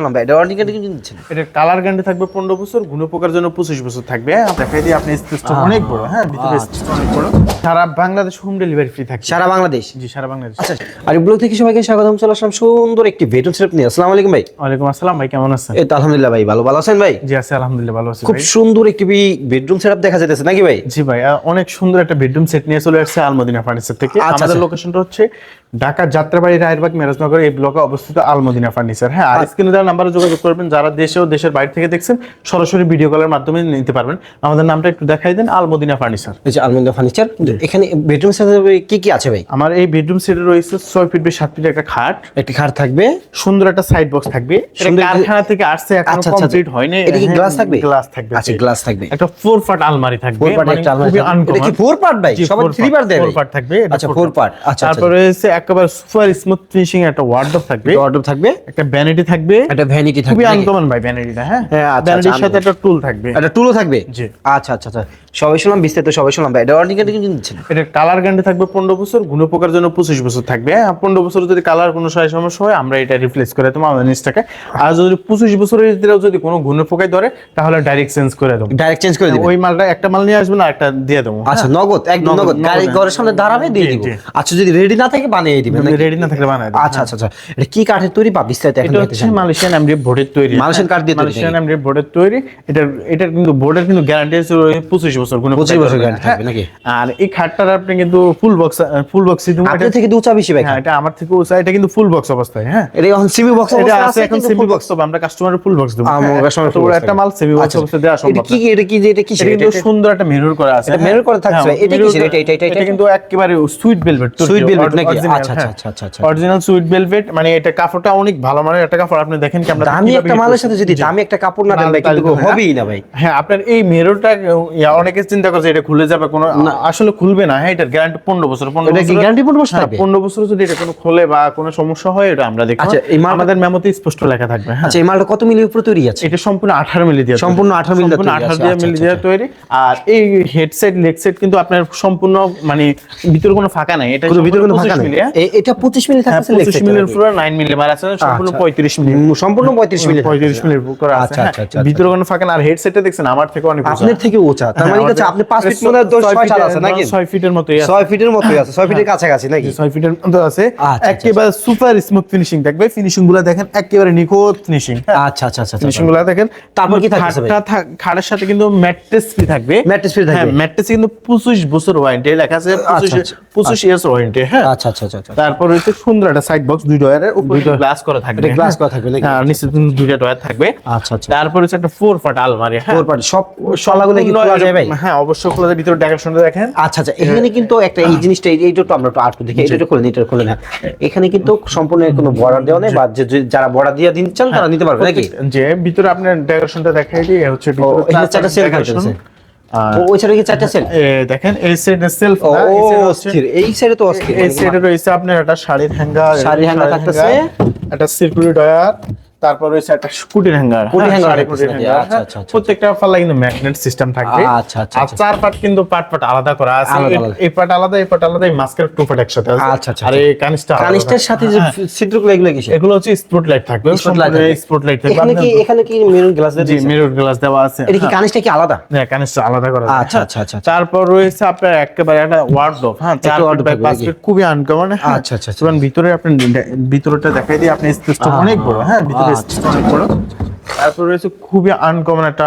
বললাম ভাই এটা ওয়ারেন্টি গ্যারান্টি কিন্তু দিচ্ছেন এটা কালার গ্যারান্টি থাকবে পনেরো বছর গুণ জন্য পঁচিশ বছর থাকবে। হ্যাঁ, দেখাই দিই আপনি স্পেসটা অনেক বড় হ্যাঁ ভিতরে স্পেস অনেক বড়। সারা বাংলাদেশ হোম ডেলিভারি ফ্রি থাকবে। সারা বাংলাদেশ? জি সারা বাংলাদেশ। আচ্ছা আর ব্লগ থেকে সবাইকে স্বাগতম চলে আসলাম সুন্দর একটি বেডরুম নিয়ে। আসসালামু আলাইকুম ভাই। ওয়ালাইকুম আসসালাম ভাই কেমন আছেন? এই তো আলহামদুলিল্লাহ ভাই ভালো। ভালো আছেন ভাই? জি আছে আলহামদুলিল্লাহ ভালো আছি খুব সুন্দর একটি বেডরুম সেটআপ দেখা যাইতেছে নাকি ভাই? জি ভাই অনেক সুন্দর একটা বেডরুম সেট নিয়ে চলে আসছে আলমদিনা ফার্নিচার থেকে। আচ্ছা, আমাদের আচ্ছা। লোকেশনটা হচ্ছে ঢাকা যাত্রাবাড়ি রায়েরবাগ মেরাজনগর এই ব্লকে অবস্থিত আলমদিনা ফার্নিচার। হ্যাঁ আর স্ক্রিনে দেওয়া নাম্বারে যোগাযোগ করবেন। যারা দেশে ও দেশের বাইরে থেকে দেখছেন সরাসরি ভিডিও কলের মাধ্যমে নিতে পারবেন। আমাদের নামটা একটু দেখাই দেন আলমদিনা ফার্নিচার। এই যে আলমন্দ ফার্নিচার এখানে বেডরুম সেটআপ কি কি আছে ভাই? আমার এই বেডরুম সেটে রয়েছে ছয় ফিট বাই সাত ফিট একটা খাট। একটি খাট থাকবে। সুন্দর একটা সাইড বক্স থাকবে। কারখানা থেকে আসছে এখনও আচ্ছা, আচ্ছা, কমপ্লিট হয়নি। এটা কি glass থাকবে? গ্লাস থাকবে আচ্ছা গ্লাস থাকবে। একটা ফোর পার্ট আলমারি থাকবে ফোর পার্ট মানে একটা আলমারি। এটা কি। ফোর পার্ট ভাই? four থ্রি পার্ট দেয় four part থাকবে আচ্ছা ফোর পার্ট আচ্ছা তারপরে রয়েছে একেবারে সুপার স্মুথ ফিনিশিং একটা ওয়ার্ডরোব থাকবে। অর্ডার থাকবে। একটা ভ্যানিটি থাকবে। একটা ভ্যানিটি থাকবে। খুবই? আনকমন ভাই ভ্যানিটিটা হ্যাঁ? হ্যাঁ, আচ্ছা, ভ্যানিটির আচ্ছা, সাথে একটা টুল থাকবে। একটা টুলও থাকবে? জি। আচ্ছা আচ্ছা আচ্ছা। সবাই শুনলাম বিস্তারিত সবাই শুনলাম। ভাই এটা ওয়ারেন্টি গ্যারান্টি কিন্তু দিচ্ছেন। এটা কালার গ্যারান্টি থাকবে পনেরো বছর গুণ পোকার জন্য পঁচিশ বছর থাকবে। হ্যাঁ, পনেরো বছর যদি কালার কোনো সমস্যা হয় আমরা এটা রিপ্লেস করে দেবো আমাদের নিচটাকে। আর যদি পঁচিশ বছরের ভিতরেও যদি কোনো গুণ পোকায় ধরে তাহলে ডাইরেক্ট চেঞ্জ করে দেবো। ডাইরেক্ট চেঞ্জ করে দিবেন ওই মালটা একটা মাল নিয়ে আসবেন আর একটা দিয়ে দেবো। আচ্ছা নগদ একদম নগদ, নগদ। গাড়ি ঘরের সামনে দাঁড়াবে দিয়ে দিব। আচ্ছা যদি রেডি না থাকে বানিয়ে দিবেন রেডি না থাকলে বানায় আচ্ছা আচ্ছা আচ্ছা। এটা কি কাঠের তৈরি? বা বিস্তারিত এখন এটা হচ্ছে? মালয়েশিয়ান এমডিএফ বোর্ডের তৈরি। মালয়েশিয়ান কাঠ দিয়ে তৈরি মালয়েশিয়ান এমডিএফ বোর্ডের তৈরি। এটা এটার কিন্তু বোর্ডের কিন্তু গ্যারান্টি আছে পঁচিশ বছর কোনো 25 বছর guarantee থাকবে নাকি? আর এই খাটটার আপনি কিন্তু ফুল বক্স ফুল বক্স আপনার থেকে দু বেশি ভাই হ্যাঁ এটা আমার থেকে উঁচা এটা কিন্তু ফুল বক্স অবস্থায় হ্যাঁ। এটা এখন সিমি বক্স এটা আছে এখন সেমি বক্স তবে আমরা কাস্টমারের ফুল বক্স দেবো। আমার হ্যাঁ, বড় box একটা মাল সেমি বক্স আচ্ছা, অবস্থায় দেওয়া এটা সম্ভব কি এটা কি এটা কি এটা কিন্তু সুন্দর একটা মিরর করা আছে। এটা হ্যাঁ। করা থাকছে। হ্যাঁ, এটা mirror কিসের? এটা- এটা- এটা- এটা কিন্তু একেবারে সুইট ভেলভেট Sweet velvet নাকি? আচ্ছা, আচ্ছা, আচ্ছা, আচ্ছা, আচ্ছা। অরিজিনাল সুইট ভেলভেট মানে এটা কাপড়টা অনেক ভালো মানের একটা কাপড় আপনি দেখেন কি আমরা দামি একটা মালের সাথে যদি। দামি একটা কাপড় না দেন কিন্তু হবেই না ভাই। হ্যাঁ আপনার এই মিররটা অনেকে চিন্তা করছে এটা খুলে যাবে কোনো আসলে খুলবে না। হ্যাঁ এটার গ্যারান্টি পনেরো বছর পনেরো এটা কি বছর guarantee 15 বছর থাকবে? পনেরো বছর যদি এটা কোনো খোলে বা কোনো সমস্যা হয় এটা আমরা দেখব। আচ্ছা, এই মালটা- আমাদের মেমোতে স্পষ্ট লেখা থাকবে হ্যাঁ। আচ্ছা এই মালটা কত মিলি উপরে তৈরি আছে? এটা সম্পূর্ণ আঠারো মিলি দিয়ে সম্পূর্ণ 18 মিলি সম্পূর্ণ 18 আছে। দিয়ে আচ্ছা, মিলি আচ্ছা, দিয়ে আচ্ছা। তৈরি। আর এই হেডসেট লেগ সেট কিন্তু আপনার সম্পূর্ণ মানে ভিতরে কোনো ফাঁকা নাই। এটা ভিতরে কোনো ফাঁকা 25 নেই? মিলি, হ্যাঁ? এটা 25 মিলি হ্যাঁ থাকছে মিলি মার আছে সম্পূর্ণ আচ্ছা। পঁয়ত্রিশ মিলি সম্পূর্ণ 35 মিলি পঁয়ত্রিশ মিলির করে আছে। আচ্ছা, হ্যাঁ। আচ্ছা, ভিতরে কোনো ফাঁকা আর হেডসেটটা দেখছেন আমার থেকে অনেক আপনার থেকে উঁচা। তার মানে হ্যাঁ, হচ্ছে আপনি 5 ফিট মনে হয় 10 ছয় 6 ফিটের- আছে নাকি? ফিটের মতোই আছে। 6 ফিটের মতোই আছে 6 ফিটের কাছাকাছি নাকি? ছয় ফিটের মতো আছে। একেবারে সুপার স্মুথ ফিনিশিং থাকবে ফিনিশিংগুলো দেখেন একেবারে নিখুঁত ফিনিশিং আচ্ছা আচ্ছা আচ্ছা ফিনিশিংগুলো দেখেন তারপর কি থাকতেছে থাক- খাটের সাথে কিন্তু ম্যাট্রেস ফ্রি থাকবে। Mattress free থাকবে? হ্যাঁ ম্যাট্রেস কিন্তু 25 বছর ওয়ারেন্টি লেখা আছে 25। 25 ইয়ার্স ওয়ারেন্টি হ্যাঁ? আচ্ছা আচ্ছা আচ্ছা আচ্ছা। তারপর হচ্ছে সুন্দর একটা সাইড বক্স দুই ডয়ারের উপরে গ্লাস করা থাকবে এটা glass করা থাকবে নাকি? হ্যাঁ নিচে দুইটা ডয়ার থাকবে। আচ্ছা আচ্ছা। তারপর হচ্ছে একটা ফোর ফাট আলমারি হ্যাঁ? ফোর পার্টি সব সলাগুলো কি খোলা যায় ভাই? হ্যাঁ অবশ্যই খোলা যায় ভিতরে ডেকোরেশনটা দেখেন। আচ্ছা আচ্ছা এখানে কিন্তু একটা এই জিনিসটা এই- এইটা একটু আমরা একটু আটকে দেখি এটা খুলে এটা খুলে না। এখানে কিন্তু সম্পূর্ণ কোনো বর্ডার দেওয়া নেই বা যারা বর্ডার দিয়ে দিন চান তারা নিতে পারবে নাকি? যে ভিতরে আপনার ডেকোরেশনটা দেখাই দিই হচ্ছে ভিতরে চারটা সেল। ওই সাইডে কি চারটা সেল দেখেন এই সাইডে সেলফ অস্থির এই সাইডে তো অস্থির এই সাইডে রয়েছে আপনার একটা শাড়ির হ্যাঙ্গার শাড়ির থাকতেছে। একটা সিকিউরিটি ডয়ার তারপর রয়েছে একটা হ্যাঙ্গার। আচ্ছা, আচ্ছা, আচ্ছা, প্রত্যেকটা পাল্লা কিন্তু ম্যাগনেট সিস্টেম থাকবে আচ্ছা, আচ্ছা, আর আচ্ছা। চার পার্ট কিন্তু আলাদা করা আছে। এই- আলাদা। এই আলাদা এই মাস্কের টু একসাথে আছে। আচ্ছা, আচ্ছা, আর এই কানিসটা আলাদা কানিস্টের সাথে যে হ্যাঁ। ছিদ্রগুলো এগুলো কিসের? এগুলো হচ্ছে স্পট লাইট থাকবে। স্পট লাইট থাকবে। এখানে কি এখানে কি মেরুন গ্লাস জি মিরর গ্লাস দেওয়া আছে। এটা কি কানিসটা কি আলাদা? হ্যাঁ কানিসটা আলাদা করা আছে। আচ্ছা, আচ্ছা, আচ্ছা, আচ্ছা। তারপর রয়েছে আপনার একেবারে একটা ওয়ার্ডরোব হ্যাঁ চার পাঁচ ফিট খুবই আনকমন হ্যাঁ। আচ্ছা, আচ্ছা, আচ্ছা। ভিতরে আপনি ভিতরটা দেখাই দিই আপনি স্পেসটা অনেক বড়। হ্যাঁ ভিতরে আচ্ছা, অনেক বড় তারপর রয়েছে খুবই আনকমন একটা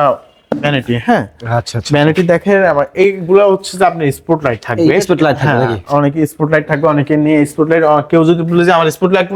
ভ্যানিটি হ্যাঁ। আচ্ছা আচ্ছা। ভ্যানিটি দেখে আবার এইগুলা হচ্ছে যে আপনি স্পট লাইট থাকবে। light থাকবে হ্যাঁ, অনেকে স্পট লাইট থাকবে অনেকে নিয়ে স্পট লাইট কেউ যদি বলে যে আমার স্পট লাইট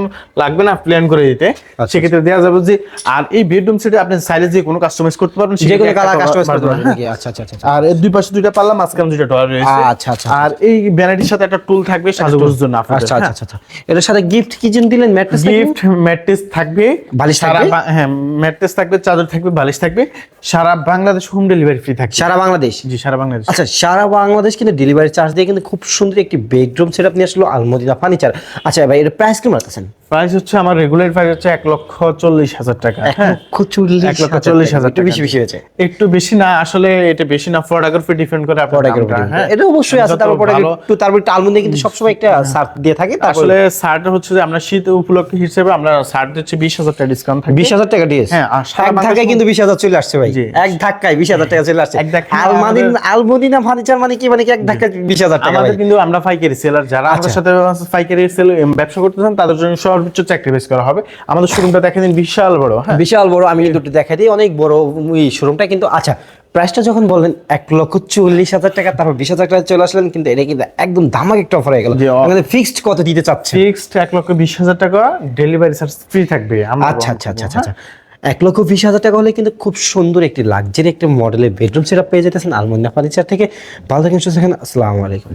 লাগবে না প্ল্যান করে দিতে। আচ্ছা, সেক্ষেত্রে দেওয়া যাবে যে আর এই বেডরুম সেটে আপনি চাইলে যে কোনো কাস্টমাইজ করতে পারবেন যে কোনো কালার কাস্টমাইজ করতে পারবেন, হ্যাঁ। নাকি? আচ্ছা আচ্ছা আচ্ছা আর এর দুই পাশে দুইটা পাল্লা মাঝখানে দুইটা ডয়ার রয়েছে। আচ্ছা, আচ্ছা, আর এই ভ্যানিটির সাথে একটা টুল থাকবে সাজুগুজুর জন্য আচ্ছা হ্যাঁ। আচ্ছা আচ্ছা। এটার সাথে গিফট কি যেন দিলেন? ম্যাট্রেস গিফট ম্যাট্রেস থাকবে বালিশ সারা থাকবে? হ্যাঁ ম্যাট্রেস থাকবে চাদর থাকবে বালিশ থাকবে। সারা বাংলাদেশ হোম ডেলিভারি ফ্রি থাকে। সারা বাংলাদেশ? জি সারা বাংলাদেশ। আচ্ছা সারা বাংলাদেশ কিন্তু ডেলিভারি চার্জ দিয়ে কিন্তু খুব সুন্দর একটি বেডরুম সেটআপ নিয়ে আসলো আলমদিনা ফার্নিচার আচ্ছা ভাই এর প্রাইস কেমন রাখতেছেন প্রাইস হচ্ছে আমার রেগুলার প্রাইস হচ্ছে এক লক্ষ চল্লিশ হাজার টাকা। হ্যাঁ লক্ষ চল্লিশ লক্ষ হাজার চল্লিশ টাকা। হাজার একটু বেশি বেশি হয়েছে। একটু বেশি না আসলে এটা বেশি না ফটোগ্রাফি ডিপেন্ড করে প্রোডাক্টের দামটা, হ্যাঁ। এটা অবশ্যই আছে তারপর product একটু তারপর একটু আলমন্ডে কিন্তু সবসময় একটা সার্ট দিয়ে থাকে আসলে শার্ট হচ্ছে যে আমরা শীত উপলক্ষে হিসেবে আমরা শার্ট হচ্ছে বিশ হাজার টাকা ডিসকাউন্ট থাকে। বিশ হাজার টাকা দিয়েছে হ্যাঁ, এক ধাক্কায় কিন্তু বিশ হাজার চলে আসছে ভাই। এক ধাক্কায় বিশ হাজার টাকা চলে আসছে। আলমাদিন আলমদিনা ফার্নিচার মানে কি? মানে কি এক ধাক্কায় বিশ হাজার টাকা আমাদের কিন্তু আমরা পাইকারি সেলার যারা আমাদের সাথে পাইকারি সেল ব্যবসা করতে চান তাদের জন্য সর্বোচ্চ স্যাক্রিফাইস করা হবে। আমাদের শোরুমটা দেখে দিন বিশাল বড় হ্যাঁ? বিশাল বড় আমি কিন্তু একটু দেখাই দিই অনেক বড় এই শোরুমটা কিন্তু আচ্ছা প্রাইসটা যখন বললেন এক লক্ষ চল্লিশ হাজার টাকা তারপর বিশ হাজার টাকা চলে আসলেন কিন্তু এটা কিন্তু একদম দামাক একটা অফার হয়ে গেল। আমাদের ফিক্সড কত দিতে চাচ্ছে ফিক্সড এক লক্ষ বিশ হাজার টাকা ডেলিভারি চার্জ ফ্রি থাকবে আমরা আচ্ছা আচ্ছা আচ্ছা আচ্ছা এক লক্ষ বিশ হাজার টাকা হলে কিন্তু খুব সুন্দর একটি লাক্সারি একটা মডেলের বেডরুম সেট পেয়ে যেতেছেন আলমন্ডা ফার্নিচার থেকে। ভালো থাকেন সুস্থ থাকেন আসসালামু আলাইকুম।